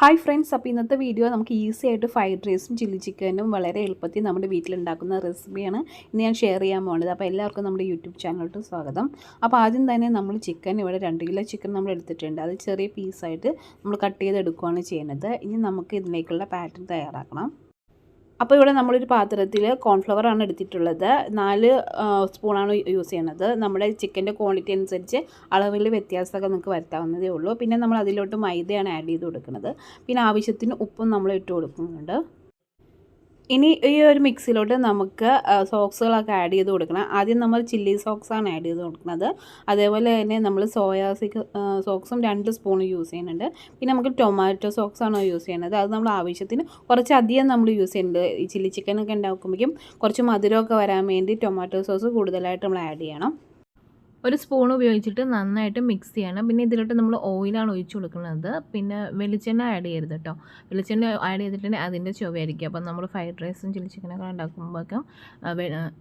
Hi friends അപ്പോൾ ഇന്നത്തെ video നമുക്ക് ഈസി ആയിട്ട് ഫ്രൈഡ് റൈസും ചില്ലി ചിക്കനും വളരെ എളുപ്പത്തിൽ നമ്മുടെ വീട്ടിലുണ്ടാക്കുന്ന റെസിപ്പിയാണ് ഇന്ന് ഞാൻ ഷെയർ ചെയ്യാൻ പോകുന്നത് അപ്പോൾ എല്ലാവർക്കും നമ്മുടെ യൂട്യൂബ് ചാനലിലോട്ട് സ്വാഗതം. അപ്പോൾ ആദ്യം തന്നെ നമ്മൾ ചിക്കൻ ഇവിടെ രണ്ട് കിലോ ചിക്കൻ നമ്മൾ എടുത്തിട്ടുണ്ട്. അത് ചെറിയ പീസായിട്ട് നമ്മൾ കട്ട് ചെയ്തെടുക്കുകയാണ് ചെയ്യുന്നത്. ഇനി നമുക്ക് ഇതിലേക്കുള്ള പാറ്റേൺ തയ്യാറാക്കണം. അപ്പോൾ ഇവിടെ നമ്മളൊരു പാത്രത്തിൽ കോൺഫ്ലവർ ആണ് എടുത്തിട്ടുള്ളത്. നാല് സ്പൂണാണ് യൂസ് ചെയ്യണത്. നമ്മുടെ ചിക്കന്റെ ക്വാണ്ടിറ്റി അനുസരിച്ച് അളവിൽ വ്യത്യാസമൊക്കെ നമുക്ക് വരുത്താവുന്നതേ ഉള്ളൂ. പിന്നെ നമ്മൾ അതിലോട്ട് മൈദയാണ് ആഡ് ചെയ്ത് കൊടുക്കുന്നത് പിന്നെ ആവശ്യത്തിന് ഉപ്പും നമ്മൾ ഇട്ട് കൊടുക്കുന്നുണ്ട്. ഇനി ഈ ഒരു മിക്സിലോട്ട് നമുക്ക് സോക്സുകളൊക്കെ ആഡ് ചെയ്ത് കൊടുക്കണം. ആദ്യം നമ്മൾ ചില്ലി സോക്സാണ് ആഡ് ചെയ്ത് കൊടുക്കുന്നത്. അതേപോലെ തന്നെ നമ്മൾ സോയാസിക്ക് സോക്സും രണ്ട് സ്പൂൺ യൂസ് ചെയ്യുന്നുണ്ട്. പിന്നെ നമുക്ക് ടൊമാറ്റോ സോക്സാണ് യൂസ് ചെയ്യുന്നത്? അത് നമ്മൾ ആവശ്യത്തിന് കുറച്ച് അധികം നമ്മൾ യൂസ് ചെയ്യുന്നുണ്ട്. ഈ ചില്ലി ചിക്കനൊക്കെ ഉണ്ടാക്കുമ്പോഴേക്കും കുറച്ച് മധുരമൊക്കെ വരാൻ വേണ്ടി ടൊമാറ്റോ സോസ് കൂടുതലായിട്ട് നമ്മൾ ആഡ് ചെയ്യണം. ഒരു സ്പൂൺ ഉപയോഗിച്ചിട്ട് നന്നായിട്ട് മിക്സ് ചെയ്യണം. പിന്നെ ഇതിലോട്ട് നമ്മൾ ഓയിലാണ് ഒഴിച്ചു കൊടുക്കുന്നത്. പിന്നെ വെളിച്ചെണ്ണ ആഡ് ചെയ്യരുത് കേട്ടോ വെളിച്ചെണ്ണ ആഡ് ചെയ്തിട്ടുണ്ടെങ്കിൽ അതിന്റെ ചുവയായിരിക്കും. അപ്പം നമ്മൾ ഫ്രൈഡ് റൈസും ചില്ലി ചിക്കനൊക്കെ ഉണ്ടാക്കുമ്പോഴേക്കും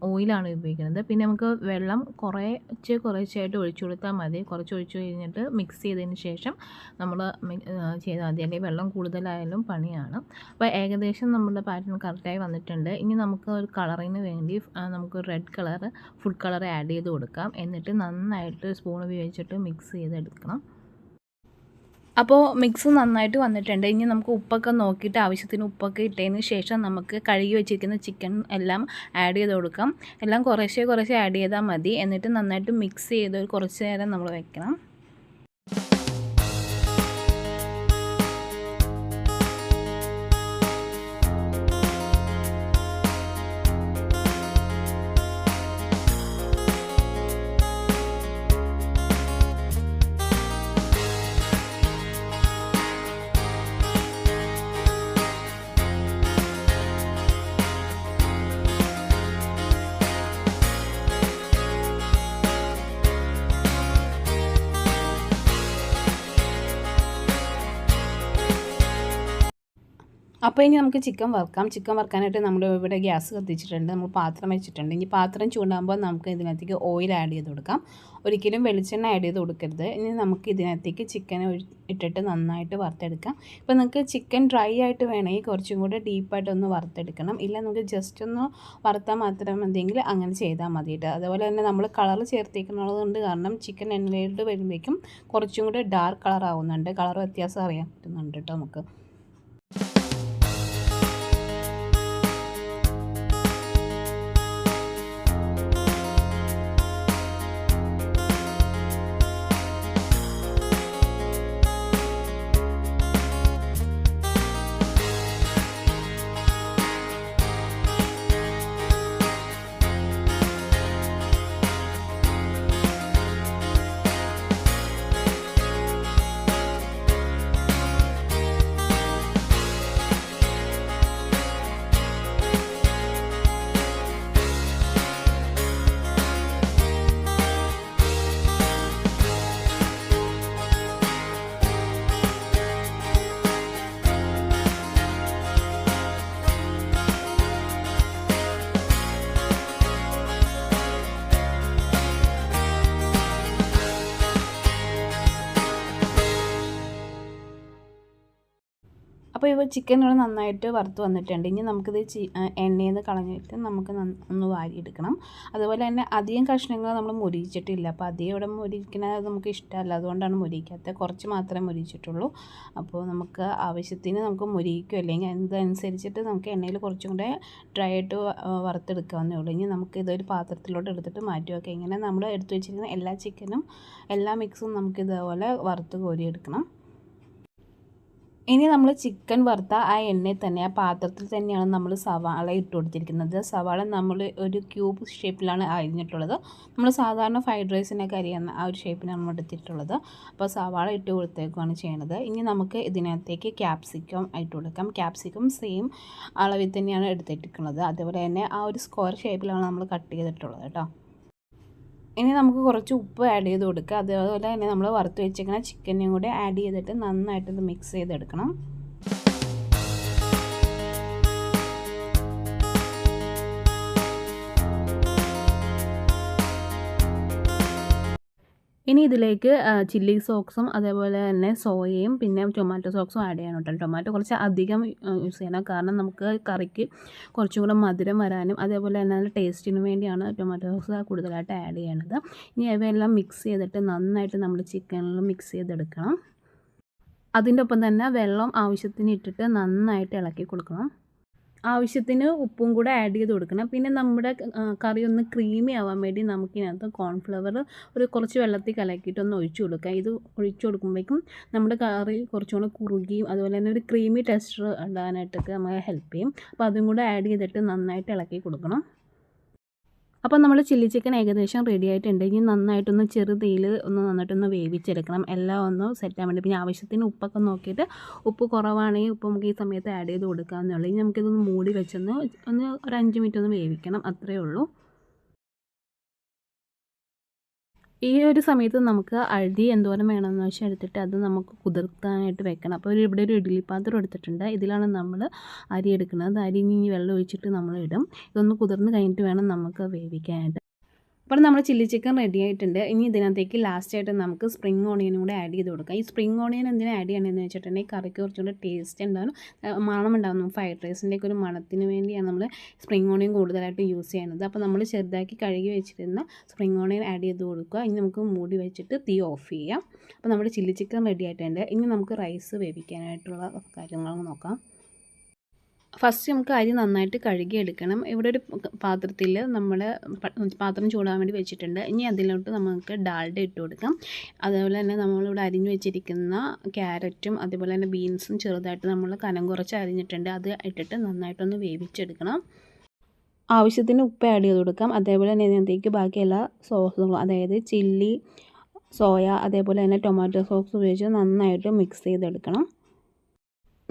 ഓയിലാണ് ഉപയോഗിക്കുന്നത്. പിന്നെ നമുക്ക് വെള്ളം കുറേശ്ശെ കുറേശ്ശായിട്ട് ഒഴിച്ചു കൊടുത്താൽ മതി. കുറച്ച് ഒഴിച്ചു കഴിഞ്ഞിട്ട് മിക്സ് ചെയ്തതിന് ശേഷം നമ്മൾ ചെയ്താൽ മതി. അല്ലെങ്കിൽ വെള്ളം കൂടുതലായാലും പണിയാണ്. അപ്പോൾ ഏകദേശം നമ്മുടെ പാറ്റേൺ കറക്റ്റായി വന്നിട്ടുണ്ട്. ഇനി നമുക്ക് ഒരു കളറിന് വേണ്ടി നമുക്ക് red colour food colour add ചെയ്ത് കൊടുക്കാം. എന്നിട്ട് നന്നായിട്ട് സ്പൂൺ ഉപയോഗിച്ചിട്ട് മിക്സ് ചെയ്തെടുക്കണം. അപ്പോൾ മിക്സ് നന്നായിട്ട് വന്നിട്ടുണ്ട്. ഇനി നമുക്ക് ഉപ്പൊക്കെ നോക്കിയിട്ട് ആവശ്യത്തിന് ഉപ്പൊക്കെ ഇട്ടതിന് ശേഷം നമുക്ക് കഴുകി വെച്ചിരിക്കുന്ന ചിക്കൻ എല്ലാം ആഡ് ചെയ്ത് കൊടുക്കാം. എല്ലാം കുറേശ്ശെ കുറേശ്ശെ ആഡ് ചെയ്താൽ മതി. എന്നിട്ട് നന്നായിട്ട് മിക്സ് ചെയ്ത് കുറച്ച് നേരം നമ്മൾ വെക്കണം. അപ്പോൾ ഇനി നമുക്ക് ചിക്കൻ വറുക്കാം. ചിക്കൻ വറുക്കാനായിട്ട് നമ്മൾ ഇവിടെ ഗ്യാസ് കത്തിച്ചിട്ടുണ്ട്. നമ്മൾ പാത്രം വെച്ചിട്ടുണ്ട്. ഇനി പാത്രം ചൂടാകുമ്പോൾ നമുക്ക് ഇതിനകത്തേക്ക് ഓയിൽ ആഡ് ചെയ്ത് കൊടുക്കാം. ഒരിക്കലും വെളിച്ചെണ്ണ ആഡ് ചെയ്ത് കൊടുക്കരുത്. ഇനി നമുക്ക് ഇതിനകത്തേക്ക് ചിക്കൻ ഇട്ടിട്ട് നന്നായിട്ട് വറുത്തെടുക്കാം. ഇപ്പോൾ നിങ്ങൾക്ക് ചിക്കൻ ഡ്രൈ ആയിട്ട് വേണമെങ്കിൽ കുറച്ചും കൂടെ ഡീപ്പായിട്ട് ഒന്ന് വറുത്തെടുക്കണം. ഇല്ല നമുക്ക് ജസ്റ്റ് ഒന്ന് വറുത്താൽ മാത്രം മതിയെങ്കിൽ അങ്ങനെ ചെയ്താൽ മതിയിട്ട് അതുപോലെ തന്നെ നമ്മൾ കളർ ചേർത്തേക്കുന്നുള്ളതുകൊണ്ട് കാരണം ചിക്കൻ എണ്ണയിലോട്ട് വരുമ്പോഴേക്കും കുറച്ചും കൂടെ ഡാർക്ക് കളർ ആവുന്നുണ്ട്. കളർ വ്യത്യാസം അറിയാൻ പറ്റുന്നുണ്ട് കേട്ടോ നമുക്ക്. അപ്പോൾ ഇപ്പോൾ ചിക്കൻ ഇവിടെ നന്നായിട്ട് വറുത്ത് വന്നിട്ടുണ്ട്. ഇനി നമുക്കിത് എണ്ണയിൽ നിന്ന് കളഞ്ഞിട്ട് നമുക്ക് ഒന്ന് വാരിയെടുക്കണം. അതുപോലെ തന്നെ അധികം കഷ്ണങ്ങൾ നമ്മൾ മുരിച്ചിട്ടില്ല അപ്പോൾ അധികം ഇവിടെ മുരിക്കുന്നത് നമുക്ക് ഇഷ്ടമല്ല. അതുകൊണ്ടാണ് മുരിക്കാത്തത് കുറച്ച് മാത്രമേ മുരിച്ചിട്ടുള്ളൂ അപ്പോൾ നമുക്ക് ആവശ്യത്തിന് നമുക്ക് മുരിക്കും അല്ലെങ്കിൽ അതനുസരിച്ചിട്ട് നമുക്ക് എണ്ണയിൽ കുറച്ചും കൂടെ ഡ്രൈ ആയിട്ട് വറുത്തെടുക്കാവുന്നേ ഉള്ളൂ. ഇനി നമുക്ക് ഇതൊരു പാത്രത്തിലോട്ട് എടുത്തിട്ട് മാറ്റി വയ്ക്കാം ഇങ്ങനെ നമ്മൾ എടുത്തു വെച്ചിരിക്കുന്ന എല്ലാ ചിക്കനും എല്ലാ മിക്സും നമുക്ക് ഇതേപോലെ വറുത്ത് കോരിയെടുക്കണം. ഇനി നമ്മൾ ചിക്കൻ വറുത്ത ആ എണ്ണയിൽ തന്നെ ആ പാത്രത്തിൽ തന്നെയാണ് നമ്മൾ സവാള ഇട്ട് കൊടുത്തിരിക്കുന്നത്. സവാള നമ്മൾ ഒരു ക്യൂബ് ഷേപ്പിലാണ് അരിഞ്ഞിട്ടുള്ളത്. നമ്മൾ സാധാരണ ഫ്രൈഡ് റൈസിനൊക്കെ അരിയുന്ന ആ ഒരു ഷേപ്പിനാണ് നമ്മൾ എടുത്തിട്ടുള്ളത്. അപ്പോൾ സവാള ഇട്ട് കൊടുത്തേക്കുവാണ് ചെയ്യണത്. ഇനി നമുക്ക് ഇതിനകത്തേക്ക് ക്യാപ്സിക്കം ഇട്ട് കൊടുക്കാം. ക്യാപ്സിക്കം സെയിം അളവിൽ തന്നെയാണ് എടുത്തിട്ടുള്ളത് അതുപോലെ തന്നെ ആ ഒരു സ്ക്വയർ ഷേപ്പിലാണ് നമ്മൾ കട്ട് ചെയ്തിട്ടുള്ളത് കേട്ടോ. ഇനി നമുക്ക് കുറച്ച് ഉപ്പ് ആഡ് ചെയ്ത് കൊടുക്കുക. അതേപോലെ തന്നെ നമ്മൾ വറുത്ത് വെച്ചേക്കുന്ന ചിക്കനും കൂടി ആഡ് ചെയ്തിട്ട് നന്നായിട്ട് ഇത് മിക്സ് ചെയ്തെടുക്കണം. ഇനി ഇതിലേക്ക് ചില്ലി സോക്സും അതേപോലെ തന്നെ സോയയും പിന്നെ ടൊമാറ്റോ സോക്സും ആഡ് ചെയ്യണം കേട്ടോ. ടൊമാറ്റോ കുറച്ച് അധികം യൂസ് ചെയ്യണം. കാരണം നമുക്ക് കറിക്ക് കുറച്ചും കൂടെ മധുരം വരാനും അതേപോലെ തന്നെ നല്ല ടേസ്റ്റിന് വേണ്ടിയാണ് ടൊമാറ്റോ സോക്സ് കൂടുതലായിട്ട് ആഡ് ചെയ്യണത്. ഇനി അവയെല്ലാം മിക്സ് ചെയ്തിട്ട് നന്നായിട്ട് നമ്മൾ ചിക്കനിൽ മിക്സ് ചെയ്തെടുക്കണം. അതിന്റെ ഒപ്പം തന്നെ വെള്ളം ആവശ്യത്തിന് ഇട്ടിട്ട് നന്നായിട്ട് ഇളക്കി കൊടുക്കണം. ആവശ്യത്തിന് ഉപ്പും കൂടെ ആഡ് ചെയ്ത് കൊടുക്കണം. പിന്നെ നമ്മുടെ കറി ഒന്ന് ക്രീമി ആവാൻ വേണ്ടി നമുക്കിനകത്ത് കോൺഫ്ലവർ ഒരു കുറച്ച് വെള്ളത്തിൽ കലക്കിയിട്ട് ഒന്ന് ഒഴിച്ചു കൊടുക്കുക. ഇത് ഒഴിച്ചു കൊടുക്കുമ്പോഴേക്കും നമ്മുടെ കറി കുറച്ചുകൂടെ കുറുകിയും അതുപോലെ തന്നെ ഒരു ക്രീമി ടെക്സ്ചർ ഉണ്ടാകാനായിട്ടൊക്കെ നമ്മളെ ഹെൽപ്പ് ചെയ്യും. അപ്പോൾ അതും കൂടെ ആഡ് ചെയ്തിട്ട് നന്നായിട്ട് ഇളക്കി കൊടുക്കണം. അപ്പോൾ നമ്മൾ ചില്ലി ചിക്കൻ ഏകദേശം റെഡി ആയിട്ടുണ്ട്. ഇനി നന്നായിട്ടൊന്ന് ചെറുതീയിൽ ഒന്ന് നന്നായിട്ടൊന്ന് വേവിച്ചെടുക്കണം. എല്ലാം ഒന്ന് സെറ്റ് ആവാൻ വേണ്ടി. പിന്നെ ആവശ്യത്തിന് ഉപ്പൊക്കെ നോക്കിയിട്ട് ഉപ്പ് കുറവാണെങ്കിൽ ഉപ്പ് നമുക്ക് ഈ സമയത്ത് ആഡ് ചെയ്ത് കൊടുക്കാമെന്നുള്ളൂ ഇനി നമുക്കിതൊന്ന് മൂടി വെച്ചൊന്ന് ഒന്ന് ഒരു അഞ്ച് മിനിറ്റ് ഒന്ന് വേവിക്കണം. അത്രയേ ഉള്ളൂ. ഈ ഒരു സമയത്ത് നമുക്ക് അഴുതി എന്തോരം വേണമെന്ന് വെച്ചാൽ എടുത്തിട്ട് അത് നമുക്ക് കുതിർത്താനായിട്ട് വെക്കണം. അപ്പോൾ ഒരു ഇവിടെ ഒരു ഇഡ്ഡലി പാത്രം എടുത്തിട്ടുണ്ട്. ഇതിലാണ് നമ്മൾ അരി എടുക്കുന്നത്. അരി ഇനി വെള്ളം ഒഴിച്ചിട്ട് നമ്മൾ ഇടും. ഇതൊന്ന് കുതിർന്ന് കഴിഞ്ഞിട്ട് വേണം നമുക്ക് വേവിക്കാനായിട്ട്. അപ്പോൾ നമ്മൾ ചില്ലി ചിക്കൻ റെഡി ആയിട്ടുണ്ട്. ഇനി ഇതിനകത്തേക്ക് ലാസ്റ്റായിട്ട് നമുക്ക് സ്പ്രിംഗ് ഓണിയനും കൂടെ ആഡ് ചെയ്ത് കൊടുക്കാം. ഈ സ്പ്രിംഗ് ഓണിയൻ എന്തിനാണ് ആഡ് ചെയ്യണമെന്ന് വെച്ചിട്ടുണ്ടെങ്കിൽ കറിക്ക് കുറച്ചുകൂടെ ടേസ്റ്റ് ഉണ്ടാകും മണം ഉണ്ടാകും ഫ്രൈഡ് റൈസിന്റെ ഒരു മണത്തിന് വേണ്ടിയാണ് നമ്മൾ സ്പ്രിംഗ് ഓണിയൻ കൂടുതലായിട്ട് യൂസ് ചെയ്യുന്നത്. അപ്പോൾ നമ്മൾ ചെറുതാക്കി കഴുകി വെച്ചിരുന്ന സ്പ്രിംഗ് ഓണിയൻ ആഡ് ചെയ്ത് കൊടുക്കുക. ഇനി നമുക്ക് മൂടി വെച്ചിട്ട് തീ ഓഫ് ചെയ്യാം. അപ്പോൾ നമ്മുടെ ചില്ലി ചിക്കൻ റെഡി ആയിട്ടുണ്ട്. ഇനി നമുക്ക് റൈസ് വേവിക്കാനായിട്ടുള്ള കാര്യങ്ങൾ നോക്കാം. ഫസ്റ്റ് നമുക്ക് അരി നന്നായിട്ട് കഴുകി എടുക്കണം ഇവിടെ ഒരു പാത്രത്തിൽ നമ്മൾ പാത്രം ചൂടാൻ വേണ്ടി വെച്ചിട്ടുണ്ട്. ഇനി അതിലോട്ട് നമുക്ക് ഡാൽഡ ഇട്ട് കൊടുക്കാം. അതേപോലെ തന്നെ നമ്മളിവിടെ അരിഞ്ഞു വെച്ചിരിക്കുന്ന ക്യാരറ്റും അതുപോലെ തന്നെ ബീൻസും ചെറുതായിട്ട് നമ്മൾ കനം കുറച്ച് അരിഞ്ഞിട്ടുണ്ട്. അത് ഇട്ടിട്ട് നന്നായിട്ടൊന്ന് വേവിച്ചെടുക്കണം. ആവശ്യത്തിന് ഉപ്പ് ആഡ് ചെയ്ത് കൊടുക്കാം. അതേപോലെ തന്നെ ഇതിനകത്തേക്ക് ബാക്കി എല്ലാ സോസുകളും അതായത് ചില്ലി സോയ അതേപോലെ തന്നെ ടൊമാറ്റോ സോസ് ഉപയോഗിച്ച് നന്നായിട്ട് മിക്സ് ചെയ്തെടുക്കണം.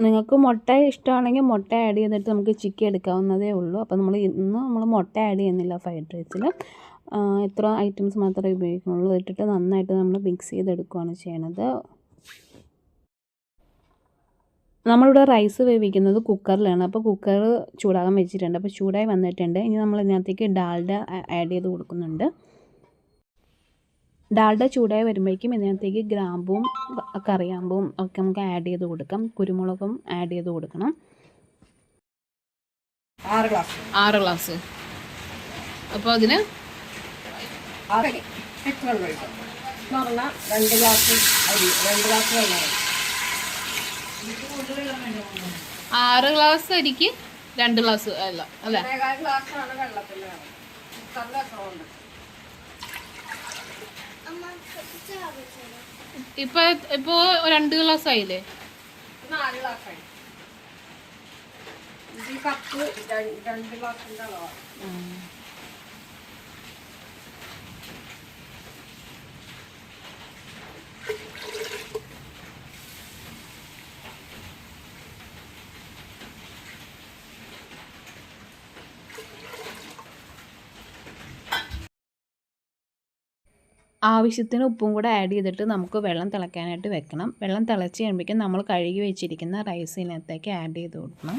നിങ്ങൾക്ക് മുട്ട ഇഷ്ടമാണെങ്കിൽ മുട്ട ആഡ് ചെയ്തിട്ട് നമുക്ക് ചിക്കി എടുക്കാവുന്നതേ ഉള്ളൂ. അപ്പോൾ നമ്മൾ ഇന്ന് നമ്മൾ മുട്ട ആഡ് ചെയ്യുന്നില്ല ഫ്രൈഡ് റൈസിൽ ഇത്ര ഐറ്റംസ് മാത്രമേ ഉപയോഗിക്കുന്നുള്ളൂ. ഇട്ടിട്ട് നന്നായിട്ട് നമ്മൾ മിക്സ് ചെയ്തെടുക്കുകയാണ് ചെയ്യണത്. നമ്മളിവിടെ റൈസ് വേവിക്കുന്നത് കുക്കറിലാണ് അപ്പോൾ കുക്കർ ചൂടാകാൻ വെച്ചിട്ടുണ്ട്. അപ്പോൾ ചൂടായി വന്നിട്ടുണ്ട്. ഇനി നമ്മൾ ഇതിനകത്തേക്ക് ഡാൽഡ ആഡ് ചെയ്ത് കൊടുക്കുന്നുണ്ട്. ഡാൽഡ ചൂടായി വരുമ്പോഴേക്കും ഇതിനകത്തേക്ക് ഗ്രാമ്പും കറിയാമ്പും ഒക്കെ നമുക്ക് ആഡ് ചെയ്ത് കൊടുക്കാം. കുരുമുളകും ആഡ് ചെയ്ത് കൊടുക്കണം. ആറ് ഗ്ലാസ് ആറ് ഗ്ലാസ് അപ്പോൾ അതിന് രണ്ട് ഗ്ലാസ് അരി രണ്ട് ഗ്ലാസ് വെള്ളം ആറ് ഗ്ലാസ് അരിക്ക് രണ്ട് ഗ്ലാസ് അല്ല അല്ലേ? ഒന്നേകാൽ ഗ്ലാസ്സാണ് വെള്ളത്തിന് വേണം കുക്കറിൽ എത്ര ഉണ്ട് ഇപ്പൊ ഇപ്പോ രണ്ട് ഗ്ലാസ് ആയില്ലേ നാല് ആയി ഈ കപ്പ് രണ്ട് അളവാണ് ആവശ്യത്തിന് ഉപ്പും കൂടെ ആഡ് ചെയ്തിട്ട് നമുക്ക് വെള്ളം തിളയ്ക്കാനായിട്ട് വെക്കണം. വെള്ളം തിളച്ച് കഴിയുമ്പോഴേക്കും നമ്മൾ കഴുകി വെച്ചിരിക്കുന്ന റൈസിനകത്തേക്ക് ആഡ് ചെയ്ത് കൊടുക്കണം.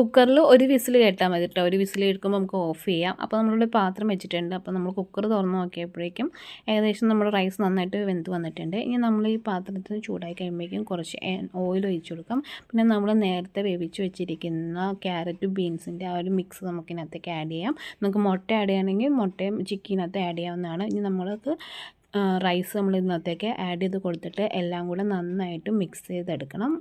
കുക്കറിൽ ഒരു വിസിൽ കേട്ടാൽ മതി കേട്ടോ. ഒരു വിസിൽ കേൾക്കുമ്പോൾ നമുക്ക് ഓഫ് ചെയ്യാം. അപ്പോൾ നമ്മളിവിടെ പാത്രം വെച്ചിട്ടുണ്ട്. അപ്പോൾ നമ്മൾ കുക്കർ തുറന്ന് നോക്കിയപ്പോഴേക്കും ഏകദേശം നമ്മുടെ റൈസ് നന്നായിട്ട് വെന്ത് വന്നിട്ടുണ്ട്. ഇനി നമ്മൾ ഈ പാത്രത്തിന് ചൂടായി കഴിയുമ്പോഴേക്കും കുറച്ച് ഓയിൽ ഒഴിച്ച് കൊടുക്കാം. പിന്നെ നമ്മൾ നേരത്തെ വേവിച്ച് വെച്ചിരിക്കുന്ന ക്യാരറ്റും ബീൻസിന്റെ ആ ഒരു മിക്സ് നമുക്ക് ഇതിനകത്തേക്ക് ആഡ് ചെയ്യാം. നമുക്ക് മുട്ട ആഡ് ചെയ്യണമെങ്കിൽ മുട്ടയും ചിക്കനകത്ത് ആഡ് ചെയ്യാവുന്നതാണ്. ഇനി നമ്മൾക്ക് റൈസ് നമ്മൾ ഇതിനകത്തേക്ക് ആഡ് ചെയ്ത് കൊടുത്തിട്ട് എല്ലാം കൂടെ നന്നായിട്ട് മിക്സ് ചെയ്തെടുക്കണം.